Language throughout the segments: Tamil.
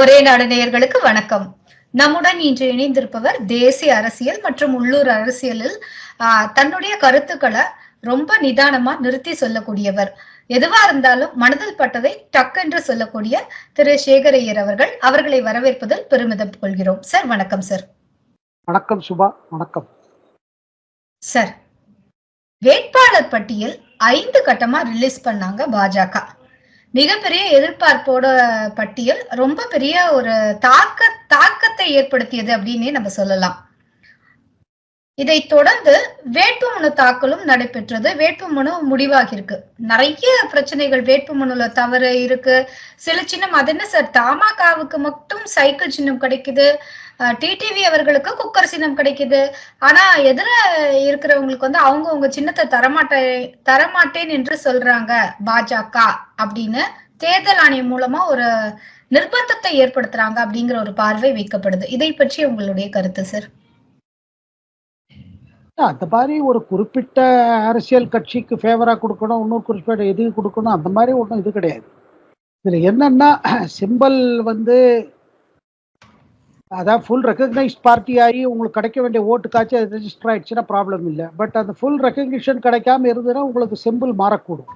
ஒரே நாடு நேயர்களுக்கு வணக்கம். நம்முடன் இன்று இணைந்திருப்பவர் தேசிய அரசியல் மற்றும் உள்ளூர் அரசியலில் தன்னுடைய கருத்துக்களை ரொம்ப நிதானமா நிறுத்தி சொல்லக்கூடியவர். எதுவா இருந்தாலும் மனதில் பட்டதை டக்கென்று சொல்லக்கூடிய திரு சேகரையர் அவர்கள் அவர்களை வரவேற்பதில் பெருமிதம் கொள்கிறோம். சார் வணக்கம் சார். வணக்கம் சுபா வணக்கம். சார் வேட்பாளர் பட்டியல் ஐந்து கட்டமா ரிலீஸ் பண்ணாங்க பாஜக. மிகப்பெரிய எதிர்பார்ப்போட பட்டியல் ரொம்ப பெரிய ஒரு தாக்க தாக்கத்தை ஏற்படுத்தியது அப்படின்னே நம்ம சொல்லலாம். இதை தொடர்ந்து வேட்புமனு தாக்கலும் நடைபெற்றது. வேட்புமனு முடிவாகி இருக்கு நிறைய பிரச்சனைகள் வேட்புமனுல தவறு இருக்கு. சில சின்னம் அது என்ன சார் தமாகாவுக்கு மட்டும் சைக்கிள் சின்னம் கிடைக்குது. டிடிவி அவர்களுக்கு குக்கர் சின்னம் கிடைக்குது. ஆனா எதிர இருக்கிறவங்களுக்கு வந்து அவங்க உங்க சின்னத்தை தரமாட்டேன் தரமாட்டேன் என்று சொல்றாங்க பாஜக அப்படின்னு தேர்தல் ஆணையம் மூலமா ஒரு நிர்பந்தத்தை ஏற்படுத்துறாங்க அப்படிங்கிற ஒரு பார்வை வைக்கப்படுது. இதை பற்றி உங்களுடைய கருத்து சார் அந்த மாதிரி ஒரு குறிப்பிட்ட அரசியல் கட்சிக்கு ஃபேவரா கொடுக்கணும் இன்னொரு குறிப்பிட்ட எது கொடுக்கணும் அந்த மாதிரி ஒன்றும் இது கிடையாது. இதுல என்னன்னா சிம்பல் வந்து அதான் ஃபுல் ரெக்கக்னைஸ்ட் பார்ட்டி ஆகி உங்களுக்கு கிடைக்க வேண்டிய ஓட்டுக்காச்சும் அது ரெஜிஸ்டர் ஆயிடுச்சுன்னா ப்ராப்ளம் இல்லை. பட் அந்த ஃபுல் ரெக்கக்னிஷன் கிடைக்காம இருந்ததுன்னா உங்களுக்கு சிம்பிள் மாறக்கூடும்.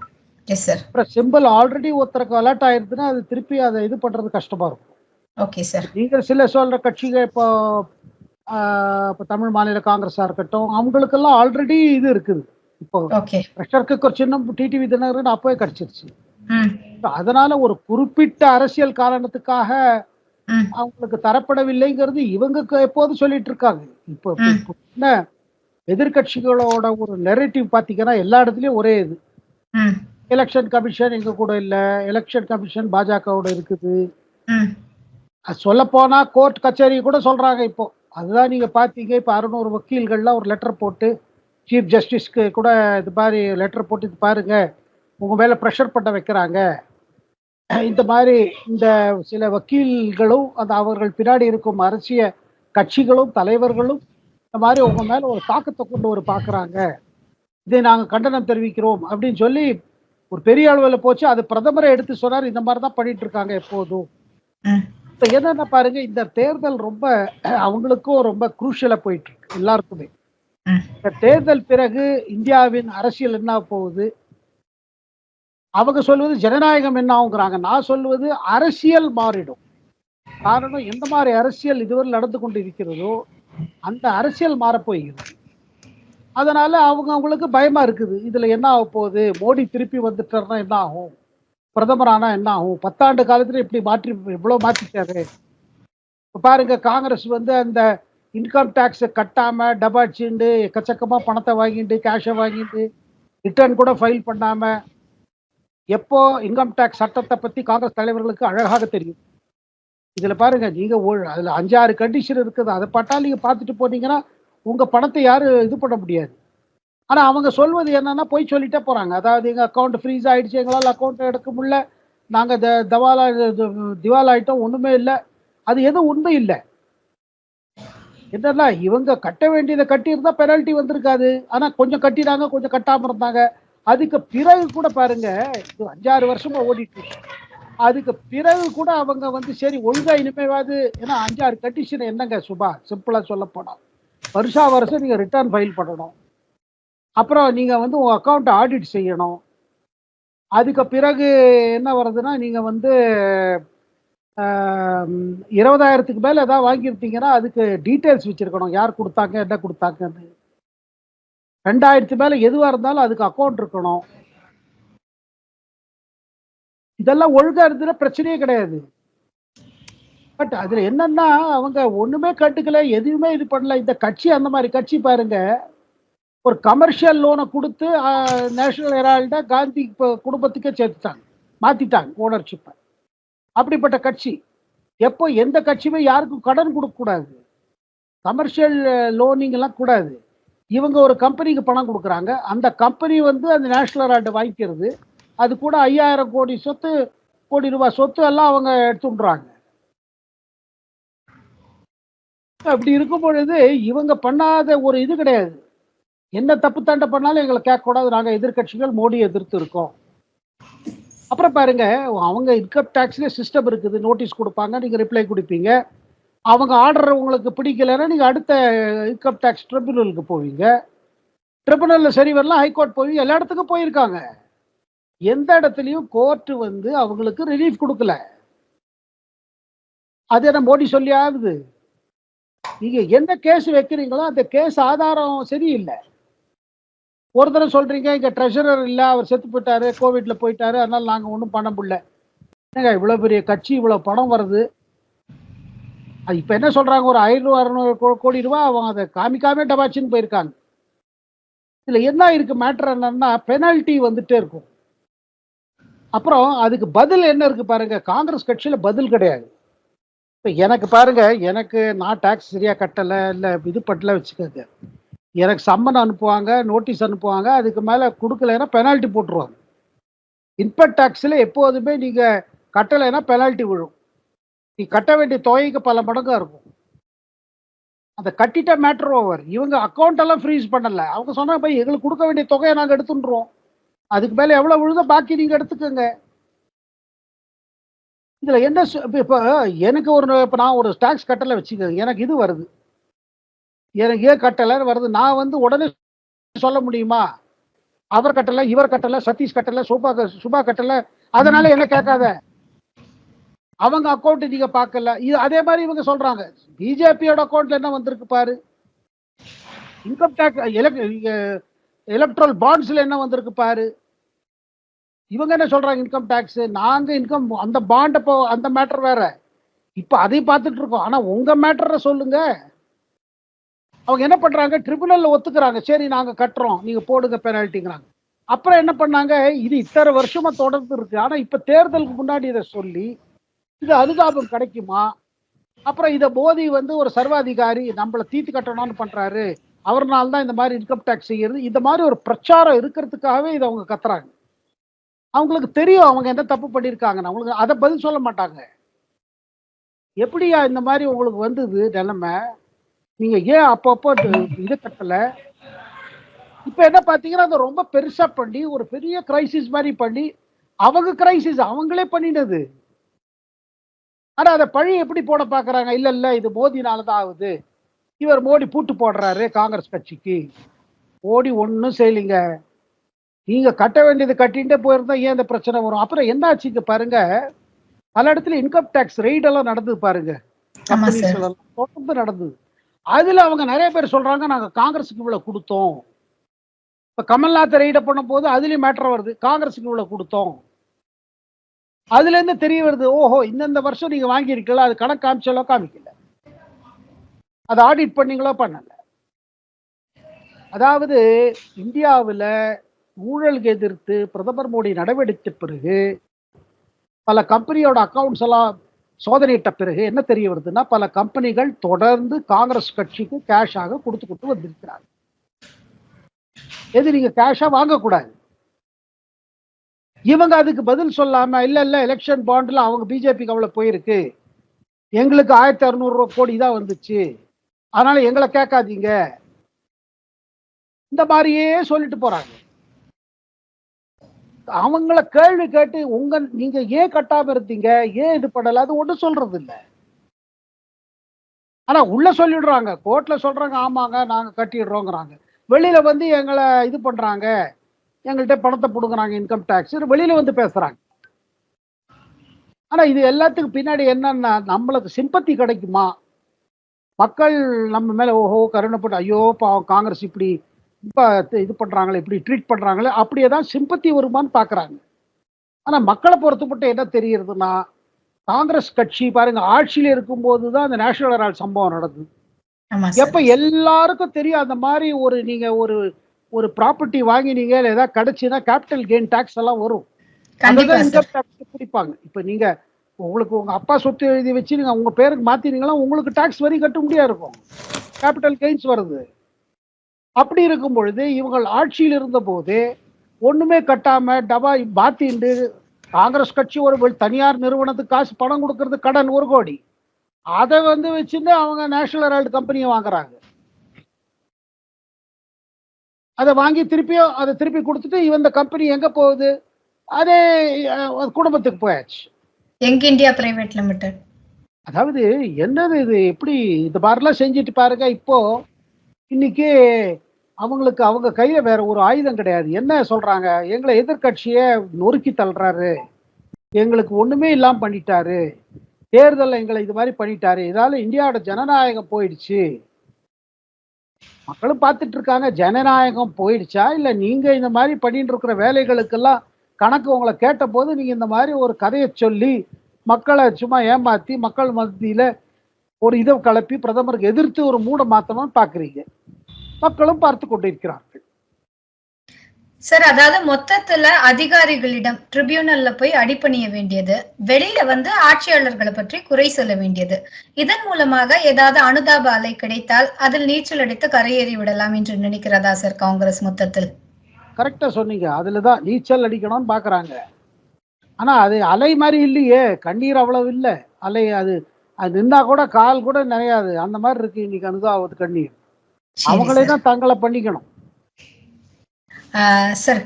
அப்புறம் சிம்பிள் ஆல்ரெடி ஒருத்தருக்கு அலர்ட் ஆயிருதுன்னா அது திருப்பி அதை இது பண்றது கஷ்டமா இருக்கும். ஓகே சார் நீங்கள் சில சொல்ற கட்சிகள் இப்போ இப்போ தமிழ் மாநில காங்கிரஸா இருக்கட்டும் அவங்களுக்கெல்லாம் ஆல்ரெடி இது இருக்குது. இப்போ பிரஷருக்கு ஒரு சின்னம் டிடிவி தினகரன் அப்பவே கிடைச்சிருச்சு. அதனால ஒரு குறிப்பிட்ட அரசியல் காரணத்துக்காக அவங்களுக்கு தரப்படவில்லைங்கிறது இவங்க எப்போதும் சொல்லிட்டு இருக்காங்க இப்போ என்ன எதிர்க்கட்சிகளோட ஒரு நெரேட்டிவ் பாத்தீங்கன்னா எல்லா இடத்துலயும் ஒரே இது. எலெக்ஷன் கமிஷன் எங்க கூட இல்ல. எலெக்ஷன் கமிஷன் பாஜகவோட இருக்குது. சொல்ல போனா கோர்ட் கச்சேரி கூட சொல்றாங்க இப்போ. அதுதான் நீங்க பாத்தீங்க இப்ப அறுநூறு வக்கீல்கள்லாம் ஒரு லெட்டர் போட்டு சீஃப் ஜஸ்டிஸ்க்கு கூட இது மாதிரி லெட்டர் போட்டு இது பாருங்க. உங்க மேல ப்ரெஷர் பண்ண வைக்கிறாங்க. இந்த மாதிரி இந்த சில வக்கீல்களும் அந்த அவர்கள் பின்னாடி இருக்கும் அரசியல் கட்சிகளும் தலைவர்களும் இந்த மாதிரி உங்க மேல ஒரு தாக்கத்தை கொண்டு வர பாக்குறாங்க. இதை நாங்க கண்டனம் தெரிவிக்கிறோம் அப்படின்னு சொல்லி ஒரு பெரிய அளவில் போச்சு. அது பிரதமரை எடுத்து சொன்னார் இந்த மாதிரி தான் பண்ணிட்டு இருக்காங்க எப்போதும். இப்ப என்னன்னா பாருங்க இந்த தேர்தல் ரொம்ப அவங்களுக்கும் ரொம்ப குரூஷியலா போயிட்டு இருக்கு எல்லாருக்குமே. இந்த தேர்தல் பிறகு இந்தியாவின் அரசியல் என்ன போகுது? அவங்க சொல்வது ஜனநாயகம் என்ன ஆகுங்கிறாங்க நான் சொல்வது அரசியல் மாறிடும். காரணம் எந்த மாதிரி அரசியல் இதுவரை நடந்து கொண்டு இருக்கிறதோ அந்த அரசியல் மாறப்போகிறது அதனால அவங்க அவங்களுக்கு பயமா இருக்குது. இதுல என்ன ஆக போகுது? மோடி திருப்பி வந்துட்டார்னா என்ன ஆகும்? பிரதமர் ஆனா என்ன ஆகும்? பத்தாண்டு காலத்துல இப்படி மாற்றி எவ்வளவு மாற்றிட்டாரு இப்போ பாருங்க காங்கிரஸ் வந்து அந்த இன்கம் டேக்ஸை கட்டாம டபாட்சிண்டு எக்கச்சக்கமா பணத்தை வாங்கிட்டு கேஷை வாங்கிட்டு ரிட்டர்ன் கூட ஃபைல் பண்ணாம எப்போ இன்கம் டேக்ஸ் சட்டத்தை பத்தி காங்கிரஸ் தலைவர்களுக்கு அழகாக தெரியும். இதுல பாருங்க நீங்க அதுல அஞ்சாறு கண்டிஷன் இருக்குது. அதை பட்டா நீங்க பார்த்துட்டு போனீங்கன்னா உங்க பணத்தை யாரும் இது பண்ண முடியாது. ஆனா அவங்க சொல்வது என்னன்னா போய் சொல்லிட்டே போறாங்க. அதாவது எங்க அக்கௌண்ட் ஃப்ரீஸ் ஆயிடுச்சு எங்களால் அக்கௌண்ட் எடுக்க முடியல. நாங்க த- தவாலா திவால் ஆயிட்டோம் ஒண்ணுமே இல்லை. அது எதுவும் உண்மை இல்லை. என்னன்னா இவங்க கட்ட வேண்டியதை கட்டியிருந்தா பெனால்ட்டி வந்திருக்காது. ஆனா கொஞ்சம் கட்டினாங்க கொஞ்சம் கட்டாம இருந்தாங்க. அதுக்கு பிறகு கூட பாருங்க இது அஞ்சாறு வருஷமா ஓடிட்டு அதுக்கு பிறகு கூட அவங்க வந்து சரி ஒழுங்கா இனிமேவாது ஏன்னா அஞ்சாறு கண்டிஷன் என்னங்க சுபா? சிம்பிளா சொல்ல போனா. வருஷா வருஷம் நீங்க ரிட்டர்ன் ஃபைல் பண்ணணும். அப்புறம் நீங்க வந்து உங்க அக்கௌண்ட் ஆடிட் செய்யணும். அதுக்கு பிறகு என்ன வருதுன்னா நீங்க வந்து இருபதாயிரத்துக்கு மேல ஏதாவது வாங்கியிருந்தீங்கன்னா அதுக்கு டீட்டெயில்ஸ் வச்சிருக்கணும். யார் கொடுத்தாங்க என்ன கொடுத்தாங்கன்னு. ரெண்டாயிரத்து மேல எதுவா இருந்தாலும் அதுக்கு அக்கௌண்ட் இருக்கணும். இதெல்லாம் ஒழுங்கா இருந்ததுன்னா பிரச்சனையே கிடையாது. பட் அதுல என்னன்னா அவங்க ஒண்ணுமே கட்டுக்கல எதுவுமே இது பண்ணல. இந்த கட்சி அந்த மாதிரி கட்சி பாருங்க. ஒரு கமர்ஷியல் லோனை கொடுத்து நேஷனல் ஹெரால்டா காந்தி குடும்பத்துக்கே சேர்த்துட்டாங்க. மாத்திட்டாங்க ஓனர்ஷிப்பை அப்படிப்பட்ட கட்சி. எப்போ எந்த கட்சியுமே யாருக்கும் கடன் கொடுக்கக்கூடாது. கமர்ஷியல் லோனிங் எல்லாம் கூடாது. இவங்க ஒரு கம்பெனிக்கு பணம் கொடுக்குறாங்க. அந்த கம்பெனி வந்து அந்த நேஷனல் அவார்டு வாங்கிக்கிறது. அது கூட ஐயாயிரம் கோடி சொத்து கோடி ரூபாய் சொத்து எல்லாம் அவங்க எடுத்துடுறாங்க. அப்படி இருக்கும் பொழுது இவங்க பண்ணாத ஒரு இது கிடையாது. என்ன தப்பு தாண்ட பண்ணாலும் எங்களை கேட்கக்கூடாது. நாங்கள் எதிர்க்கட்சிகள் மோடி எதிர்த்து இருக்கோம். அப்புறம் பாருங்க அவங்க இன்கம் டேக்ஸ்ல சிஸ்டம் இருக்குது. நோட்டீஸ் கொடுப்பாங்க நீங்க ரிப்ளை கொடுப்பீங்க. அவங்க ஆர்டர் உங்களுக்கு பிடிக்கலைன்னா நீங்கள் அடுத்த இன்கம் டேக்ஸ் ட்ரிபுனலுக்கு போவீங்க. ட்ரிபியூனலில் சரி வரலாம் ஹைகோர்ட் போய் எல்லா இடத்துக்கும் போயிருக்காங்க. எந்த இடத்துலையும் கோர்ட்டு வந்து அவங்களுக்கு ரிலீஃப் கொடுக்கல. அது என்ன மோடி சொல்லி ஆகுது? நீங்கள் எந்த கேஸ் வைக்கிறீங்களோ அந்த கேஸ் ஆதாரம் சரியில்லை. ஒரு தடவை சொல்றீங்க இங்கே ட்ரெஷரர் இல்லை அவர் செத்து போயிட்டாரு கோவிட்ல போயிட்டாரு அதனால நாங்கள் ஒன்றும் பண்ண முடியல. என்னங்க இவ்வளோ பெரிய கட்சி இவ்வளோ பணம் வருது? அது இப்ப என்ன சொல்றாங்க? ஒரு ஐநூறு அறுநூறு கோ- கோடி ரூபாய் அவங்க அதை காமிக்காமே டபாச்சின்னு போயிருக்காங்க. இதுல என்ன இருக்கு மேட்டர் என்னன்னா பெனால்ட்டி வந்துட்டே இருக்கும். அப்புறம் அதுக்கு பதில் என்ன இருக்கு பாருங்க? காங்கிரஸ் கட்சியில பதில் கிடையாது. இப்ப எனக்கு பாருங்க எனக்கு நான் டாக்ஸ் சரியா கட்டல இல்ல இது பண்ணல வச்சுக்கோங்க. எனக்கு சம்மன் அனுப்புவாங்க நோட்டீஸ் அனுப்புவாங்க அதுக்கு மேல கொடுக்கலைன்னா பெனால்ட்டி போட்டுருவாங்க. இன்பட் டேக்ஸில் எப்போதுமே நீங்கள் கட்டலைன்னா பெனால்ட்டி விழும். நீ கட்ட வேண்டிய தொகைக்கு பல மடங்கா இருக்கும். அந்த கட்டிட்ட மேட்டர் ஓவர் இவங்க அக்கௌண்ட் எல்லாம் ஃப்ரீஸ் பண்ணல. அவங்க சொன்னாங்க போய் எங்களுக்கு கொடுக்க வேண்டிய தொகையை நாங்க எடுத்துன்றோம் அதுக்கு மேல எவ்வளவு விழுத பாக்கி நீங்க எடுத்துக்கோங்க. இதுல என்ன சு- இப்ப- எனக்கு ஒரு இப்ப நான் ஒரு டாக்ஸ் கட்டல வச்சுக்கோங்க. எனக்கு இது வருது. எனக்கு ஏன் கட்டலைன்னு வருது. நான் வந்து உடனே சொல்ல முடியுமா? அவர் கட்டல இவர் கட்டல சதீஷ் கட்டல சுபா க- சுபா கட்டல. அதனால என்ன கேட்காத? அவங்க அக்கௌண்ட் நீங்க பார்க்கல. இது அதே மாதிரி இவங்க சொல்றாங்க. பிஜேபியோட அக்கௌண்ட்ல என்ன வந்திருக்கு பாரு? இன்கம் டேக்ஸ் எலக்ட்ரல் பாண்ட்ஸ்ல என்ன வந்திருக்கு பாரு? இவங்க என்ன சொல்றாங்க இன்கம் டேக்ஸ் நாங்க இன்கம் அந்த பாண்ட் இப்போ அந்த மேட்டர் வேற. இப்ப அதையும் பார்த்துட்டு இருக்கோம். ஆனா உங்க மேட்டரை சொல்லுங்க. அவங்க என்ன பண்றாங்க? ட்ரிபுனல்ல ஒத்துக்கிறாங்க. சரி நாங்க கட்டுறோம். நீங்க போடுங்க பெனால்ட்டிங்கிறாங்க அப்புறம் என்ன பண்ணாங்க? இது இத்தனை வருஷமா தொடர்ந்து இருக்கு. ஆனா இப்ப தேர்தலுக்கு முன்னாடி இதை சொல்லி இது அனுதாபம் கிடைக்குமா? அப்புறம் இதை போதி வந்து ஒரு சர்வாதிகாரி நம்மளை தீத்து கட்டணும்னு பண்றாரு. அவர்னால தான் இந்த மாதிரி இன்கம் டேக்ஸ் செய்யறது. இந்த மாதிரி ஒரு பிரச்சாரம் இருக்கிறதுக்காகவே இதை அவங்க கத்துறாங்க. அவங்களுக்கு தெரியும் அவங்க என்ன தப்பு பண்ணியிருக்காங்கன்னு அவங்களுக்கு அதை பதில் சொல்ல மாட்டாங்க. எப்படியா இந்த மாதிரி உங்களுக்கு வந்தது நிலைமை? நீங்க ஏன் அப்பப்போ இது- இது கட்டல? இப்ப என்ன பாத்தீங்கன்னா அதை ரொம்ப பெருசா பண்ணி ஒரு பெரிய கிரைசிஸ் மாதிரி பண்ணி அவங்க கிரைசிஸ் அவங்களே பண்ணினது. ஆனா அதை பழி எப்படி போட பாக்குறாங்க இல்ல இல்ல இது மோதினால தான் ஆகுது. இவர் மோடி பூட்டு போடுறாரு காங்கிரஸ் கட்சிக்கு. மோடி ஒன்றும் செய்யலைங்க. நீங்க கட்ட வேண்டியது கட்டிகிட்டே போயிருந்தா ஏன் இந்த பிரச்சனை வரும்? அப்புறம் என்ன ஆச்சுங்க பாருங்க. பல இடத்துல இன்கம் டேக்ஸ் ரெய்ட் எல்லாம் நடந்தது பாருங்க. தொடர்ந்து நடந்தது. அதுல அவங்க நிறைய பேர் சொல்றாங்க நாங்க காங்கிரஸுக்கு இவ்வளவு கொடுத்தோம். இப்ப கமல்நாத் ரெய்ட பண்ண போது அதுலயும் மேட்டர் வருது. காங்கிரஸுக்கு இவ்வளவு கொடுத்தோம். அதுல இருந்து தெரிய வருது ஓஹோ இந்தந்த வருஷம் நீங்க வாங்கியிருக்கல அது கணக்கு காமிச்சாலோ காமிக்கல. அதை ஆடிட் பண்ணீங்களோ பண்ணல. அதாவது இந்தியாவில் ஊழலுக்கு எதிர்த்து பிரதமர் மோடி நடவடிக்கை பிறகு பல கம்பெனியோட அக்கவுண்ட்ஸ் எல்லாம் சோதனையிட்ட பிறகு என்ன தெரிய வருதுன்னா பல கம்பெனிகள் தொடர்ந்து காங்கிரஸ் கட்சிக்கு கேஷாக கொடுத்து கொடுத்து வந்திருக்கிறாங்க எது நீங்க கேஷா வாங்கக்கூடாது? இவங்க அதுக்கு பதில் சொல்லாம இல்ல இல்ல எலெக்ஷன் பாண்ட்ல அவங்க பிஜேபிக்கு அவ்வளவு போயிருக்கு. எங்களுக்கு ஆயிரத்தி அறுநூறு கோடி தான் வந்துச்சு. அதனால எங்களை கேட்காதீங்க. இந்த மாதிரியே சொல்லிட்டு போறாங்க. அவங்கள கேள்வி கேட்டு உங்க நீங்க ஏன் கட்டாம இருந்தீங்க? ஏன் இது பண்ணல? அது ஒன்றும் சொல்றது இல்ல. ஆனா உள்ள சொல்லிடுறாங்க. கோர்ட்ல சொல்றாங்க ஆமாங்க நாங்க கட்டிடுறோங்கிறாங்க. வெளியில வந்து எங்களை இது பண்றாங்க. எங்கள்கிட்ட பணத்தை புடுங்குறாங்க இன்கம் டேக்ஸ் வெளியில வந்து பேசுறாங்க. ஆனா இது எல்லாத்துக்கும் பின்னாடி என்னன்னா நம்மளுக்கு சிம்பத்தி கிடைக்குமா? மக்கள் நம்ம மேல ஓஹோ கருணைப்பட்டு ஐயோ பாவம் காங்கிரஸ் இப்படி இப்ப இது பண்றாங்களே இப்படி ட்ரீட் பண்றாங்களே அப்படியே தான் சிம்பத்தி வருமான்னு பாக்குறாங்க. ஆனா மக்களை பொறுத்தப்பட்டு என்ன தெரியுதுன்னா காங்கிரஸ் கட்சி பாருங்க ஆட்சியில இருக்கும்போது தான் அந்த நேஷனல் ஹெரால்ட் சம்பவம் நடந்தது. ஆமா எப்ப எல்லாருக்கும் தெரியும் அந்த மாதிரி ஒரு நீங்க ஒரு ஒரு ப்ராப்பர்ட்டி வாங்கினீங்க இல்ல ஏதாவது கிடைச்சுன்னா கேபிட்டல் கெயின் டாக்ஸ் எல்லாம் வரும். பிடிப்பாங்க இப்ப நீங்க உங்களுக்கு உங்க அப்பா சொத்து எழுதி வச்சு நீங்க உங்க பேருக்கு மாத்தினீங்களா உங்களுக்கு டாக்ஸ் வரி கட்ட முடியா இருக்கும். கேபிட்டல் கெயின்ஸ் வருது. அப்படி இருக்கும் பொழுது இவங்கள் ஆட்சியில் இருந்த போது ஒண்ணுமே கட்டாம டபா மாத்திண்டு காங்கிரஸ் கட்சி ஒரு தனியார் நிறுவனத்துக்கு காசு பணம் கொடுக்கறது கடன் ஒரு கோடி. அதை வந்து வச்சுட்டு அவங்க நேஷனல் ஹெரால்டு கம்பெனியை வாங்குறாங்க. அதை வாங்கி திருப்பியும் அதை திருப்பி கொடுத்துட்டு இவன் இந்த கம்பெனி எங்க போகுது? அதே குடும்பத்துக்கு போயாச்சு. யங் இந்தியா பிரைவேட் லிமிடெட் அதாவது என்னது இது? எப்படி இந்த மாதிரிலாம் செஞ்சுட்டு பாருங்க. இப்போ இன்னைக்கு அவங்களுக்கு அவங்க கையில வேற ஒரு ஆயுதம் கிடையாது. என்ன சொல்றாங்க? எங்களை எதிர்க்கட்சியை நொறுக்கி தள்ளுறாரு. எங்களுக்கு ஒண்ணுமே இல்லாம பண்ணிட்டாரு. தேர்தல்ல எங்களை இது மாதிரி பண்ணிட்டாரு. இதால இந்தியாவோட ஜனநாயகம் போயிடுச்சு. மக்களும் பார்த்துட்டு இருக்காங்க ஜனநாயகம் போயிடுச்சா? இல்ல நீங்க இந்த மாதிரி பண்ணிட்டு இருக்கிற வேலைகளுக்கெல்லாம் கணக்கு உங்களை கேட்ட போது நீங்க இந்த மாதிரி ஒரு கதையை சொல்லி மக்களை சும்மா ஏமாத்தி மக்கள் மத்தியில ஒரு இதை கலப்பி பிரதமருக்கு எதிர்த்து ஒரு மூட மாத்தணும்னு பாக்குறீங்க மக்களும் பார்த்து கொண்டிருக்கிறார் சார் அதாவது மொத்தத்துல அதிகாரிகளிடம் ட்ரிபியூனல்ல போய் அடிபணிய வேண்டியது வெளியில வந்து ஆட்சியாளர்களை பற்றி குறை சொல்ல வேண்டியது. இதன் மூலமாக ஏதாவது அனுதாப அலை கிடைத்தால் அதில் நீச்சல் அடித்து கரையேறி விடலாம் என்று நினைக்கிறதா சார் காங்கிரஸ் மொத்தத்தில்? கரெக்டா சொன்னீங்க. அதுலதான் நீச்சல் அடிக்கணும்னு பாக்குறாங்க. ஆனா அது அலை மாதிரி இல்லையே. கண்ணீர் அவ்வளவு இல்ல. அலை அது அது நின்னா கூட கால் கூட நிறையாது. அந்த மாதிரி இருக்கு இன்னைக்கு அனுதாபத்து கண்ணீர். அவங்களே. தான் தங்களை பண்ணிக்கணும். சார்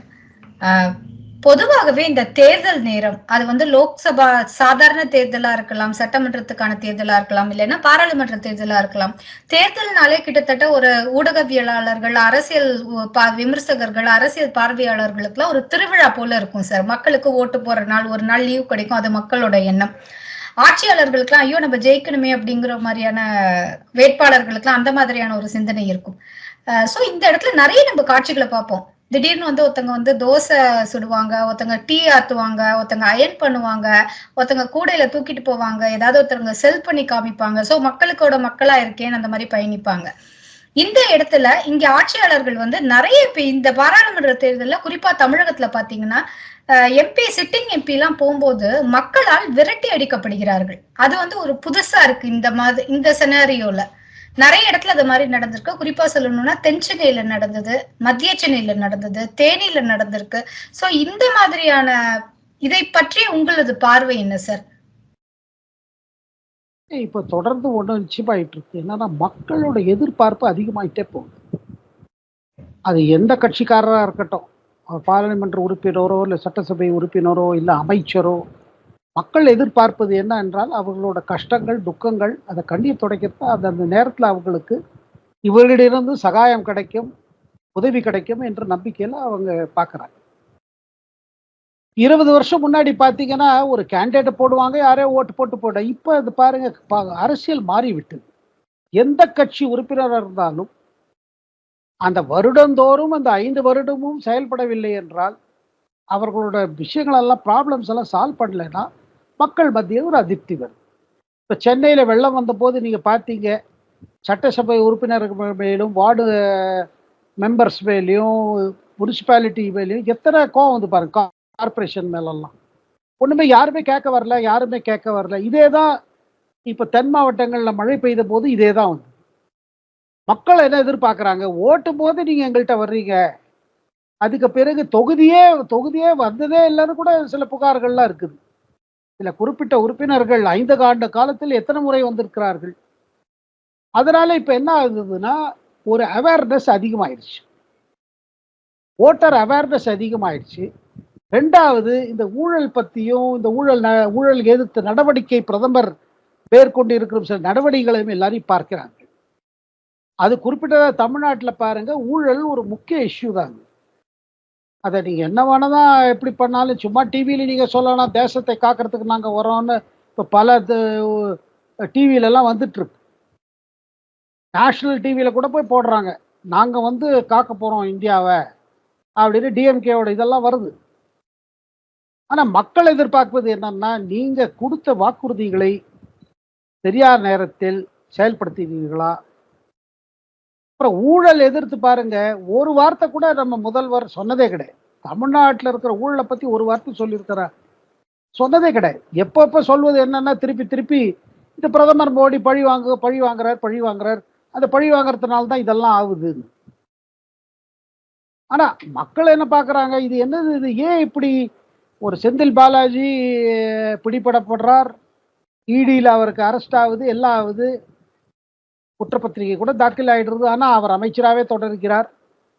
ஆஹ் பொதுவாகவே இந்த தேர்தல் நேரம் அது வந்து லோக்சபா சாதாரண தேர்தலா இருக்கலாம் சட்டமன்றத்துக்கான தேர்தலா இருக்கலாம் இல்லைன்னா பாராளுமன்ற தேர்தலா இருக்கலாம். தேர்தல்னாலே கிட்டத்தட்ட ஒரு ஊடகவியலாளர்கள் அரசியல் பா- விமர்சகர்கள் அரசியல் பார்வையாளர்களுக்குலாம் ஒரு திருவிழா போல இருக்கும் சார் மக்களுக்கு ஓட்டு போற நாள் ஒரு நாள் லீவ் கிடைக்கும் அது மக்களோட எண்ணம். ஆட்சியாளர்களுக்குலாம் ஐயோ நம்ம ஜெயிக்கணுமே அப்படிங்கிற மாதிரியான வேட்பாளர்களுக்குலாம் அந்த மாதிரியான ஒரு சிந்தனை இருக்கும். சோ இந்த இடத்துல நிறைய நம்ம காட்சிகளை பார்ப்போம். திடீர்னு வந்து ஒருத்தங்க வந்து தோசை சுடுவாங்க ஒருத்தங்க டீ ஆத்துவாங்க ஒருத்தங்க அயன் பண்ணுவாங்க ஒருத்தங்க கூடையில தூக்கிட்டு போவாங்க ஏதாவது ஒருத்தவங்க செல் பண்ணி காமிப்பாங்க. சோ மக்களுக்கோட மக்களா இருக்கேன்னு அந்த மாதிரி பயணிப்பாங்க. இந்த இடத்துல இங்க ஆட்சியாளர்கள் வந்து நிறைய இப்ப இந்த பாராளுமன்ற தேர்தலில் குறிப்பா தமிழகத்துல பாத்தீங்கன்னா எம்பி சிட்டிங் எம்பி எல்லாம் போகும்போது மக்களால் விரட்டி அடிக்கப்படுகிறார்கள். அது வந்து ஒரு புதுசா இருக்கு இந்த மாதிரி இந்த செனாரியோல நிறைய இடத்துல அது மாதிரி நடந்திருக்கு. குறிப்பா சொல்லணும்னா தென் சென்னையில நடந்தது மத்திய சென்னையில நடந்தது தேனியில நடந்திருக்கு. சோ இந்த மாதிரியான இதை பற்றி உங்களது பார்வை என்ன சார் இப்ப தொடர்ந்து ஒண்ணு நிச்சயமாயிட்டு இருக்கு. என்னன்னா மக்களோட எதிர்பார்ப்பு அதிகமாயிட்டே போகுது. அது எந்த கட்சிக்காரரா இருக்கட்டும் பாராளுமன்ற உறுப்பினரோ இல்லை சட்டசபை உறுப்பினரோ இல்லை அமைச்சரோ மக்கள் எதிர்பார்ப்பது என்ன என்றால் அவர்களோட கஷ்டங்கள் துக்கங்கள் அதை கண்ணீர் துடைக்கிறப்ப அந்த அந்த நேரத்தில் அவங்களுக்கு இவர்களிடமிருந்து சகாயம் கிடைக்கும் உதவி கிடைக்கும் என்ற நம்பிக்கையில் அவங்க பார்க்குறாங்க. இருபது வருஷம் முன்னாடி பார்த்தீங்கன்னா ஒரு கேண்டிடேட்டை போடுவாங்க யாரையோ ஓட்டு போட்டு போட. இப்போ அது பாருங்க பா- அரசியல் மாறிவிட்டது. எந்த கட்சி உறுப்பினராக இருந்தாலும் அந்த வருடந்தோறும் அந்த ஐந்து வருடமும் செயல்படவில்லை என்றால் அவர்களோட விஷயங்களெல்லாம் ப்ராப்ளம்ஸ் எல்லாம் சால்வ் பண்ணலைன்னா மக்கள் மத்தியில் ஒரு அதிருப்தி வருது. இப்போ சென்னையில் வெள்ளம் வந்தபோது நீங்கள் பார்த்தீங்க சட்டசபை உறுப்பினர்கள் மேலும் வார்டு மெம்பர்ஸ் மேலேயும் முனிசிபாலிட்டி மேலேயும் எத்தனை கோவம் வந்து பாருங்க கார்பரேஷன் மேலெல்லாம். ஒன்றுமே யாருமே கேட்க வரல யாருமே கேட்க வரல. இதே தான் இப்போ தென் மாவட்டங்களில் மழை பெய்த போது இதே தான் வந்து. மக்கள் என்ன எதிர்பார்க்குறாங்க ஓட்டும் போது நீங்கள் எங்கள்கிட்ட வர்றீங்க. அதுக்கு பிறகு தொகுதியே தொகுதியே வந்ததே இல்லைன்னு கூட சில புகார்கள்லாம் இருக்குது. சில குறிப்பிட்ட உறுப்பினர்கள் ஐந்து ஆண்டு காலத்தில் எத்தனை முறை வந்திருக்கிறார்கள்? அதனால இப்ப என்ன ஆகுதுன்னா ஒரு அவேர்னஸ் அதிகமாயிடுச்சு ஓட்டர் அவேர்னஸ் அதிகமாயிடுச்சு ரெண்டாவது இந்த ஊழல் பத்தியும் இந்த ஊழல் ந- ஊழல் எதிர்த்து நடவடிக்கை பிரதமர் மேற்கொண்டிருக்கிற சில நடவடிக்கைகளையும் எல்லாரையும் பார்க்கிறாங்க. அது குறிப்பிட்டதாக தமிழ்நாட்டில் பாருங்க ஊழல் ஒரு முக்கிய இஷ்யூ தாங்க. அதை நீங்கள் என்ன வேணதான் எப்படி பண்ணாலும் சும்மா டிவியில் நீங்கள் சொல்லலாம் தேசத்தை காக்கிறதுக்கு நாங்கள் வரோம்னு இப்போ பல டிவியிலலாம் வந்துட்டுருக்கு நேஷ்னல் டிவியில் கூட போய் போடுறாங்க. நாங்கள் வந்து காக்க போகிறோம் இந்தியாவை அப்படின்னு டிஎம்கேவோட இதெல்லாம் வருது. ஆனால் மக்கள் எதிர்பார்ப்பது என்னன்னா நீங்கள் கொடுத்த வாக்குறுதிகளை சரியான நேரத்தில் செயல்படுத்தினீர்களா? அப்புறம் ஊழல் எதிர்த்து பாருங்க ஒரு வார்த்தை கூட நம்ம முதல்வர் சொன்னதே கிடையாது. தமிழ்நாட்டில் இருக்கிற ஊழலை பத்தி ஒரு வார்த்தை சொல்லியிருக்கிறார். சொன்னதே கிடையாது. எப்போ எப்போ சொல்வது என்னன்னா திருப்பி திருப்பி இந்த பிரதமர் மோடி பழி வாங்க பழி வாங்குறார் பழி வாங்குறார். அந்த பழி வாங்குறதுனால தான் இதெல்லாம் ஆகுது. ஆனா மக்கள் என்ன பாக்குறாங்க இது என்னது இது? ஏன் இப்படி ஒரு செந்தில் பாலாஜி பிடிபடப்படுறார்? இடியில் அவருக்கு அரெஸ்ட் ஆகுது எல்லாம் ஆகுது. குற்றப்பத்திரிகை கூட தாக்கல் ஆயிடுறது ஆனால் அவர் அமைச்சராகவே தொடர்கிறார்.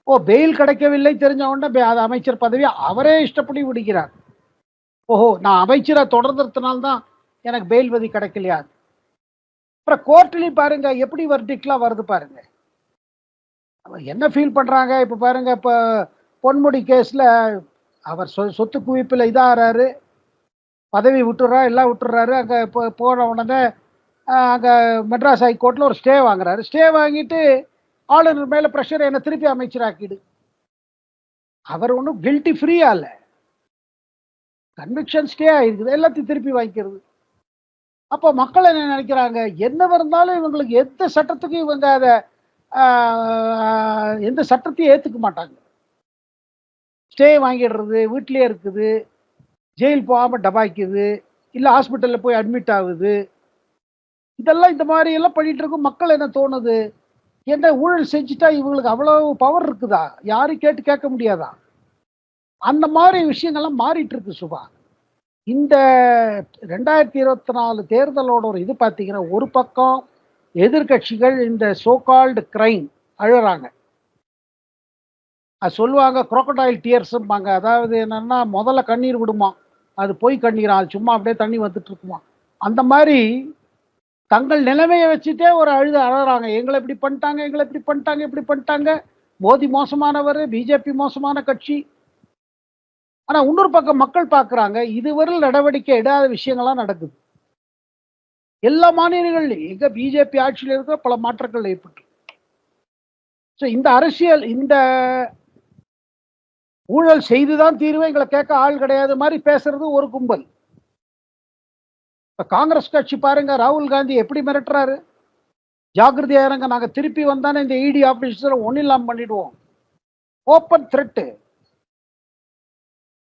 ஓ பெயில் கிடைக்கவில்லை தெரிஞ்ச உடனே அது அமைச்சர் பதவி அவரே இஷ்டப்படி விடுகிறார். ஓஹோ நான் அமைச்சராக தொடர்ந்ததுனால தான் எனக்கு பெயில் வதி கிடைக்கலையா? அப்புறம் கோர்ட்லேயும் பாருங்க எப்படி வர்டிக்லாம் வருது பாருங்க. என்ன ஃபீல் பண்ணுறாங்க இப்போ பாருங்க இப்போ பொன்முடி கேஸில் அவர் சொ- சொத்து குவிப்பில் இதாகிறாரு பதவி விட்டுறா எல்லாம் விட்டுறாரு. அங்கே இப்போ போன உடனே அங்கே மெட்ராஸ் ஹைகோர்ட்டில் ஒரு ஸ்டே வாங்குறாரு. ஸ்டே வாங்கிட்டு ஆளுநர் மேலே ப்ரெஷர் என்னை திருப்பி அமைச்சராக்கிடு. அவர் ஒன்றும் கில்ட்டி ஃப்ரீயா இல்லை. கன்விக்ஷன் ஸ்டே ஆகிருக்குது எல்லாத்தையும் திருப்பி வாங்கிக்கிறது. அப்போ மக்கள் என்ன நினைக்கிறாங்க? என்ன இருந்தாலும் இவங்களுக்கு எந்த சட்டத்துக்கும் இவங்க அதை எந்த சட்டத்தையும் ஏற்றுக்க மாட்டாங்க. ஸ்டே வாங்கிடுறது வீட்டிலேயே இருக்குது. ஜெயில் போகாமல் டபாய்க்குது. இல்லை ஹாஸ்பிட்டலில் போய் அட்மிட் ஆகுது. இதெல்லாம் இந்த மாதிரி எல்லாம் பண்ணிட்டு இருக்கும். மக்கள் என்ன தோணுது? என்ன ஊழல் செஞ்சுட்டா இவங்களுக்கு அவ்வளவு பவர் இருக்குதா? யாரும் கேட்டு கேட்க முடியாதா? அந்த மாதிரி விஷயங்கள்லாம் மாறிட்டு இருக்கு சுபா. இந்த ரெண்டாயிரத்தி இருபத்தி நாலு தேர்தலோட ஒரு இது பார்த்தீங்கன்னா ஒரு பக்கம் எதிர்க்கட்சிகள் இந்த சோகால்டு கிரைம் அழுறாங்க. அது சொல்லுவாங்க குரோக்கடைல் டியர்ஸும்பாங்க அதாவது என்னன்னா முதல்ல கண்ணீர் விடுமா? அது பொய் கண்ணீரா? அது சும்மா அப்படியே தண்ணி வந்துட்டு இருக்குமா? அந்த மாதிரி தங்கள் நிலைமையை வச்சுட்டே ஒரு அழுது அழறாங்க. எங்களை இப்படி பண்ணிட்டாங்க எங்களை இப்படி பண்ணிட்டாங்க இப்படி பண்ணிட்டாங்க. மோதி மோசமானவர் பிஜேபி மோசமான கட்சி. ஆனா இன்னொரு பக்கம் மக்கள் பார்க்குறாங்க இதுவரையில் நடவடிக்கை இடாத விஷயங்கள்லாம் நடக்குது. எல்லா மாநிலங்கள்லையும் எங்க பிஜேபி ஆட்சியில் இருக்கிற பல மாற்றங்கள் ஏற்பட்டு. ஸோ இந்த அரசியல் இந்த ஊழல் செய்துதான் தீர்வு எங்களை கேட்க ஆள் கிடையாது மாதிரி பேசுறது ஒரு கும்பல். இப்போ காங்கிரஸ் கட்சி பாருங்க ராகுல் காந்தி எப்படி மிரட்டுறாரு? ஜாகிரதையாக இருங்க நாங்கள் திருப்பி வந்தானே இந்த இடி ஆபீஸ்ல ஒன்னும் இல்லாமல் பண்ணிடுவோம். ஓப்பன் த்ரெட்டு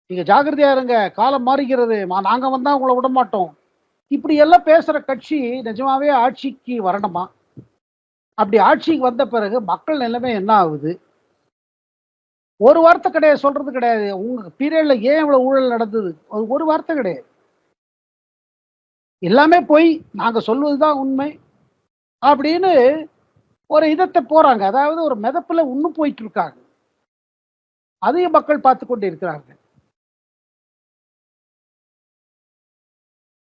நீங்க ஜாகிரதையாக இருங்க காலம் மாறுகிறது. மா- நாங்க உங்களை விட மாட்டோம். இப்படி எல்லாம் பேசுகிற கட்சி நிஜமாவே ஆட்சிக்கு வரணுமா? அப்படி ஆட்சிக்கு வந்த பிறகு மக்கள் நிலைமை என்ன ஆகுது? ஒரு வார்த்தை கிடையாது சொல்றது கிடையாது. உங்கள் பீரியடில் ஏன் இவ்வளோ ஊழல் நடந்தது? ஒரு வார்த்தை கிடையாது. எல்லாமே போய் நாங்க சொல்வதுதான் உண்மை அப்படின்னு ஒரு இதத்தை போறாங்க. அதாவது ஒரு மிதப்பில் இன்னும் போயிட்டு இருக்காங்க. அதையும் மக்கள் பார்த்து கொண்டு இருக்கிறார்கள்.